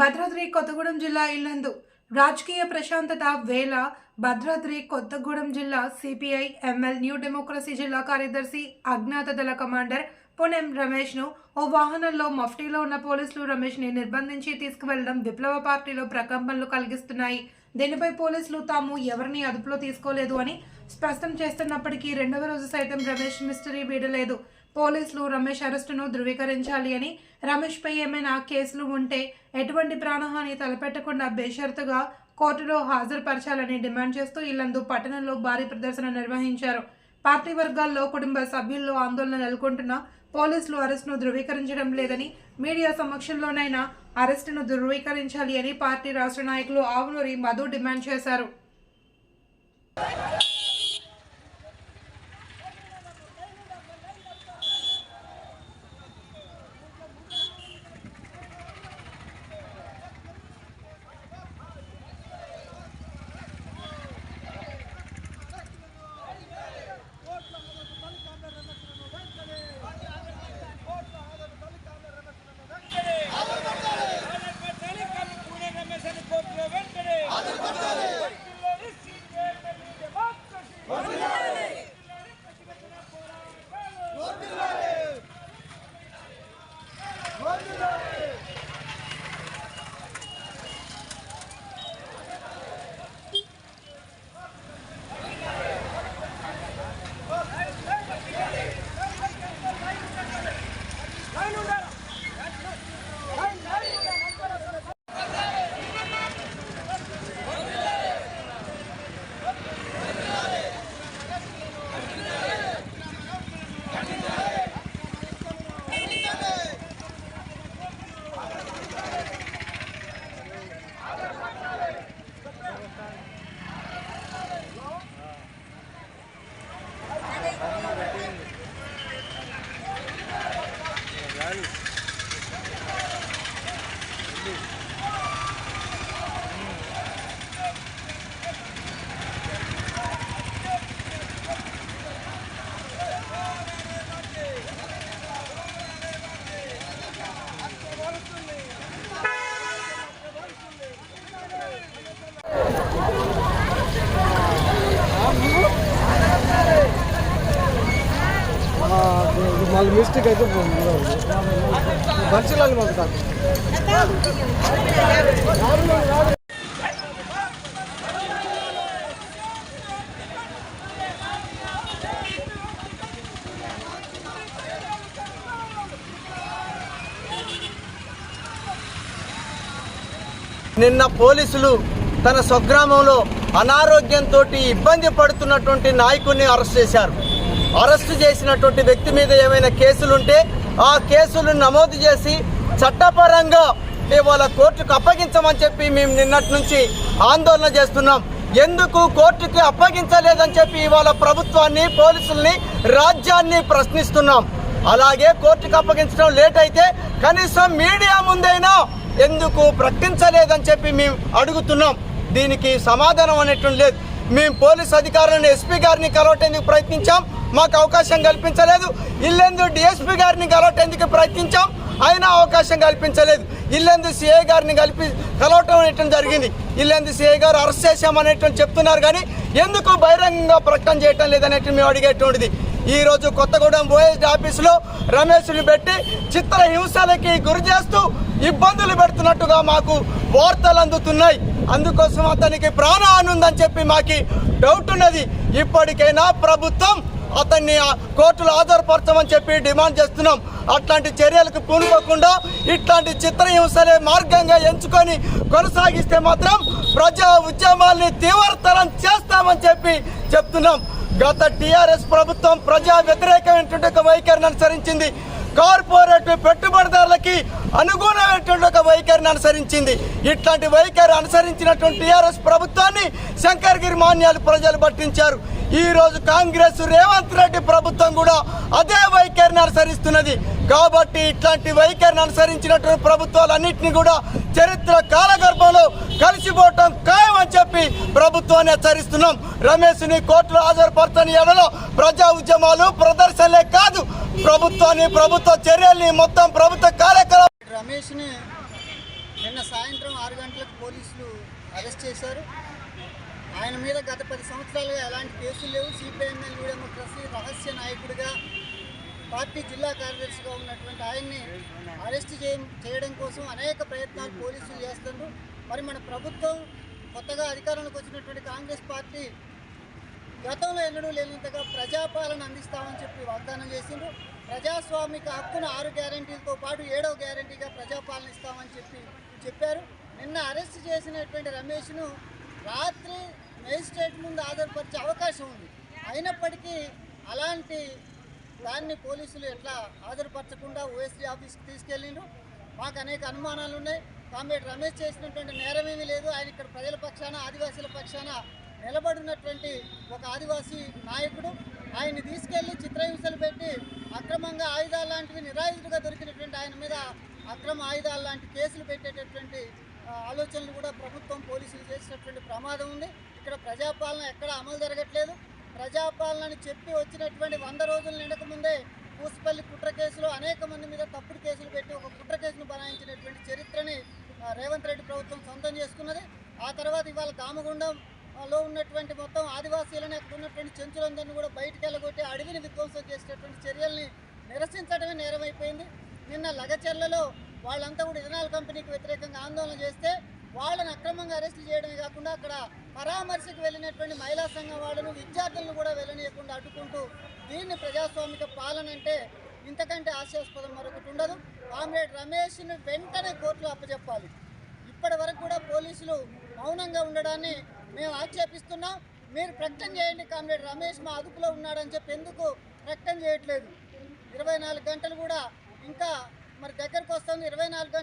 భద్రాద్రి కొత్తగూడెం జిల్లా ఇల్లందు. రాజకీయ ప్రశాంతత వేళ భద్రాద్రి కొత్తగూడెం జిల్లా సిపిఐ ఎంఎల్ న్యూ డెమోక్రసీ జిల్లా కార్యదర్శి అజ్ఞాత దళ కమాండర్ పునెం రమేష్ను ఓ వాహనంలో మఫ్టీలో ఉన్న పోలీసులు రమేష్ని నిర్బంధించి తీసుకువెళ్ళడం విప్లవ పార్టీలో ప్రకంపనలు కలిగిస్తున్నాయి. దీనిపై పోలీసులు తాము ఎవరిని అదుపులో తీసుకోలేదు అని స్పష్టం చేస్తున్నప్పటికీ రెండవ రోజు సైతం రమేష్ మిస్టరీ వీడలేదు. పోలీసులు రమేష్ అరెస్టును ధృవీకరించాలి అని రమేష్పై ఏమైనా కేసులు ఉంటే ఎటువంటి ప్రాణహాని తలపెట్టకుండా బేషరతుగా కోర్టులో హాజరుపరచాలని డిమాండ్ చేస్తూ ఇల్లందు పట్టణంలో భారీ ప్రదర్శన నిర్వహించారు. పార్టీ వర్గాల్లో కుటుంబ సభ్యుల్లో ఆందోళన నెలకొంటున్న పోలీసులు అరెస్టును ధృవీకరించడం లేదని మీడియా సమక్షంలోనైనా అరెస్టును ధృవీకరించాలి అని పార్టీ రాష్ట్ర నాయకులు ఆవునూరి మధు డిమాండ్ చేశారు. Salut. మళ్ళీ మిస్టేక్ అయితే మంచిలాగా మాకు కాదు. నిన్న పోలీసులు తన స్వగ్రామంలో అనారోగ్యంతో ఇబ్బంది పడుతున్నటువంటి నాయకుడిని అరెస్ట్ చేశారు. అరెస్ట్ చేసినటువంటి వ్యక్తి మీద ఏమైనా కేసులుంటే ఆ కేసులు నమోదు చేసి చట్టపరంగా ఇవాళ కోర్టుకు అప్పగించమని చెప్పి మేము నిన్నటి నుంచి ఆందోళన చేస్తున్నాం. ఎందుకు కోర్టుకి అప్పగించలేదని చెప్పి ఇవాళ ప్రభుత్వాన్ని పోలీసుల్ని రాజ్యాన్ని ప్రశ్నిస్తున్నాం. అలాగే కోర్టుకు అప్పగించడం లేట్ అయితే కనీసం మీడియా ముందైనా ఎందుకు ప్రకటించలేదని చెప్పి మేము అడుగుతున్నాం. దీనికి సమాధానం అనేటువంటి లేదు. మేము పోలీస్ అధికారులను ఎస్పీ గారిని కలవటేందుకు ప్రయత్నించాం. మాకు అవకాశం కల్పించలేదు. ఇల్లెందు డిఎస్పీ గారిని కలవటేందుకు ప్రయత్నించాం. అయినా అవకాశం కల్పించలేదు. ఇల్లెందు సిఐ గారిని కలిపి కలవటం అనేటువంటి జరిగింది. ఇల్లెందు సిఐ గారు అరెస్ట్ చేశామనేటువంటి చెప్తున్నారు కానీ ఎందుకు బహిరంగంగా ప్రకటన చేయటం లేదనేటువంటి మేము అడిగేటువంటిది ఈరోజు కొత్తగూడెం ఓఎస్డీ ఆఫీసులో రమేష్ని పెట్టి చిత్ర హింసలకి గురి చేస్తూ ఇబ్బందులు పెడుతున్నట్టుగా మాకు వార్తలు అందుతున్నాయి. అందుకోసం అతనికి ప్రాణహాని ఉందని చెప్పి మాకి డౌట్ ఉన్నది. ఇప్పటికైనా ప్రభుత్వం అతన్ని ఆ కోర్టులో హాజరుపరచమని చెప్పి డిమాండ్ చేస్తున్నాం. అట్లాంటి చర్యలకు పూనుకోకుండా ఇట్లాంటి చిత్రహింసలే మార్గంగా ఎంచుకొని కొనసాగిస్తే మాత్రం ప్రజా ఉద్యమాల్ని తీవ్రతరం చేస్తామని చెప్పి చెప్తున్నాం. గత టీఆర్ఎస్ ప్రభుత్వం ప్రజా వ్యతిరేకమైనటువంటి ఒక వైఖరిని అనుసరించింది. కార్పొరేట్ పెట్టుబడిదారులకి అనుగుణమైనటువంటి ఒక వైఖరిని అనుసరించింది. ఇట్లాంటి వైఖరి అనుసరించినటువంటి టీఆర్ఎస్ ప్రభుత్వాన్ని శంకర్గిరి మాన్యాలు ప్రజలు పట్టించారు. ఈ రోజు కాంగ్రెస్ రేవంత్ రెడ్డి ప్రభుత్వం కూడా అదే వైఖరిని అనుసరిస్తున్నది. కాబట్టి ఇట్లాంటి వైఖరిని అనుసరించినటువంటి ప్రభుత్వాలన్నింటినీ కూడా చరిత్ర కాలగర్భంలో కలిసిపోవటం ఖాయమని ప్రభుత్వాన్ని హెచ్చరిస్తున్నాం. రమేష్ని కోర్టులో హాజరుపరచని ఎడలో ప్రజా ఉద్యమాలు ప్రదర్శనలే కాదు. ప్రభుత్వాన్ని ప్రభుత్వ చర్యల్ని మొత్తం ప్రభుత్వ కార్యక్రమం రమేష్ని నిన్న సాయంత్రం ఆరు గంటలకు పోలీసులు అరెస్ట్ చేశారు. ఆయన మీద గత పది సంవత్సరాలుగా ఎలాంటి కేసులు లేవు. సిపిఐఎంఎల్ డెమోక్రసీ రహస్య నాయకుడిగా పార్టీ జిల్లా కార్యదర్శిగా ఉన్నటువంటి ఆయన్ని అరెస్ట్ చేయ చేయడం కోసం అనేక ప్రయత్నాలు పోలీసులు చేస్తున్నారు మరి మన ప్రభుత్వం కొత్తగా అధికారంలోకి వచ్చినటువంటి కాంగ్రెస్ పార్టీ గతంలో ఎన్నడూ లేనంతగా ప్రజాపాలన అందిస్తామని చెప్పి వాగ్దానం చేసిండ్రు. ప్రజాస్వామిక హక్కును ఆరు గ్యారంటీలతో పాటు ఏడవ గ్యారంటీగా ప్రజాపాలన ఇస్తామని చెప్పి చెప్పారు. నిన్న అరెస్ట్ చేసినటువంటి రమేష్ను రాత్రి మేజిస్ట్రేట్ ముందు ఆధారపరిచే అవకాశం ఉంది. అయినప్పటికీ అలాంటి దాన్ని పోలీసులు ఎట్లా ఆధారపరచకుండా ఓఎస్డీ ఆఫీస్కి తీసుకెళ్ళిండ్రు. మాకు అనేక అనుమానాలు ఉన్నాయి కామ్రేడ్ రమేష్ చేసినటువంటి నేరమేమీ లేదు. ఆయన ఇక్కడ ప్రజల పక్షాన ఆదివాసీల పక్షాన నిలబడినటువంటి ఒక ఆదివాసీ నాయకుడు. ఆయన్ని తీసుకెళ్ళి చిత్రహింసలు పెట్టి అక్రమంగా ఆయుధాలు లాంటివి నిరాయుధులుగా దొరికినటువంటి ఆయన మీద అక్రమ ఆయుధాలు లాంటి కేసులు పెట్టేటటువంటి ఆలోచనలు కూడా ప్రభుత్వం పోలీసులు చేసినటువంటి ప్రమాదం ఉంది. ఇక్కడ ప్రజాపాలన ఎక్కడ అమలు జరగట్లేదు. ప్రజాపాలనని చెప్పి వచ్చినటువంటి వంద రోజులు నిండక ముందే పూసపల్లి కుట్ర కేసులో అనేక మంది మీద తప్పుడు కేసులు పెట్టి ఒక కుట్ర కేసును బనాయించినటువంటి చరిత్రని రేవంత్ రెడ్డి ప్రభుత్వం సొంతం చేసుకున్నది. ఆ తర్వాత ఇవాళ దామగుండంలో లో ఉన్నటువంటి మొత్తం ఆదివాసీలను అక్కడ ఉన్నటువంటి చెంచులందరినీ కూడా బయటికి వెళ్ళగొట్టి అడవిని విధ్వంసం చేసేటటువంటి చర్యల్ని నిరసించడమే నేరమైపోయింది. నిన్న లగచెర్లలో వాళ్ళంతా కూడా ఇథనాల్ కంపెనీకి వ్యతిరేకంగా ఆందోళన చేస్తే వాళ్ళని అక్రమంగా అరెస్ట్ చేయడమే కాకుండా అక్కడ పరామర్శకు వెళ్ళినటువంటి మహిళా సంఘం వాళ్ళను విద్యార్థులను కూడా వెళ్ళనీయకుండా అడ్డుకుంటూ దీన్ని ప్రజాస్వామిక పాలన అంటే ఇంతకంటే ఆశాస్పదం మరొకటి ఉండదు. కామ్రేడ్ రమేష్ను వెంటనే కోర్టులో అప్పచెప్పాలి ఇప్పటి వరకు కూడా పోలీసులు మౌనంగా ఉండడాన్ని మేము ఆక్షేపిస్తున్నాం. మీరు ప్రకటన చేయండి కామ్రేడ్ రమేష్ మా అదుపులో ఉన్నాడని చెప్పి ఎందుకు ప్రకటన చేయట్లేదు? ఇరవై నాలుగు గంటలు కూడా ఇంకా మరి దగ్గరకు వస్తుంది. ఇరవై నాలుగు గంటలు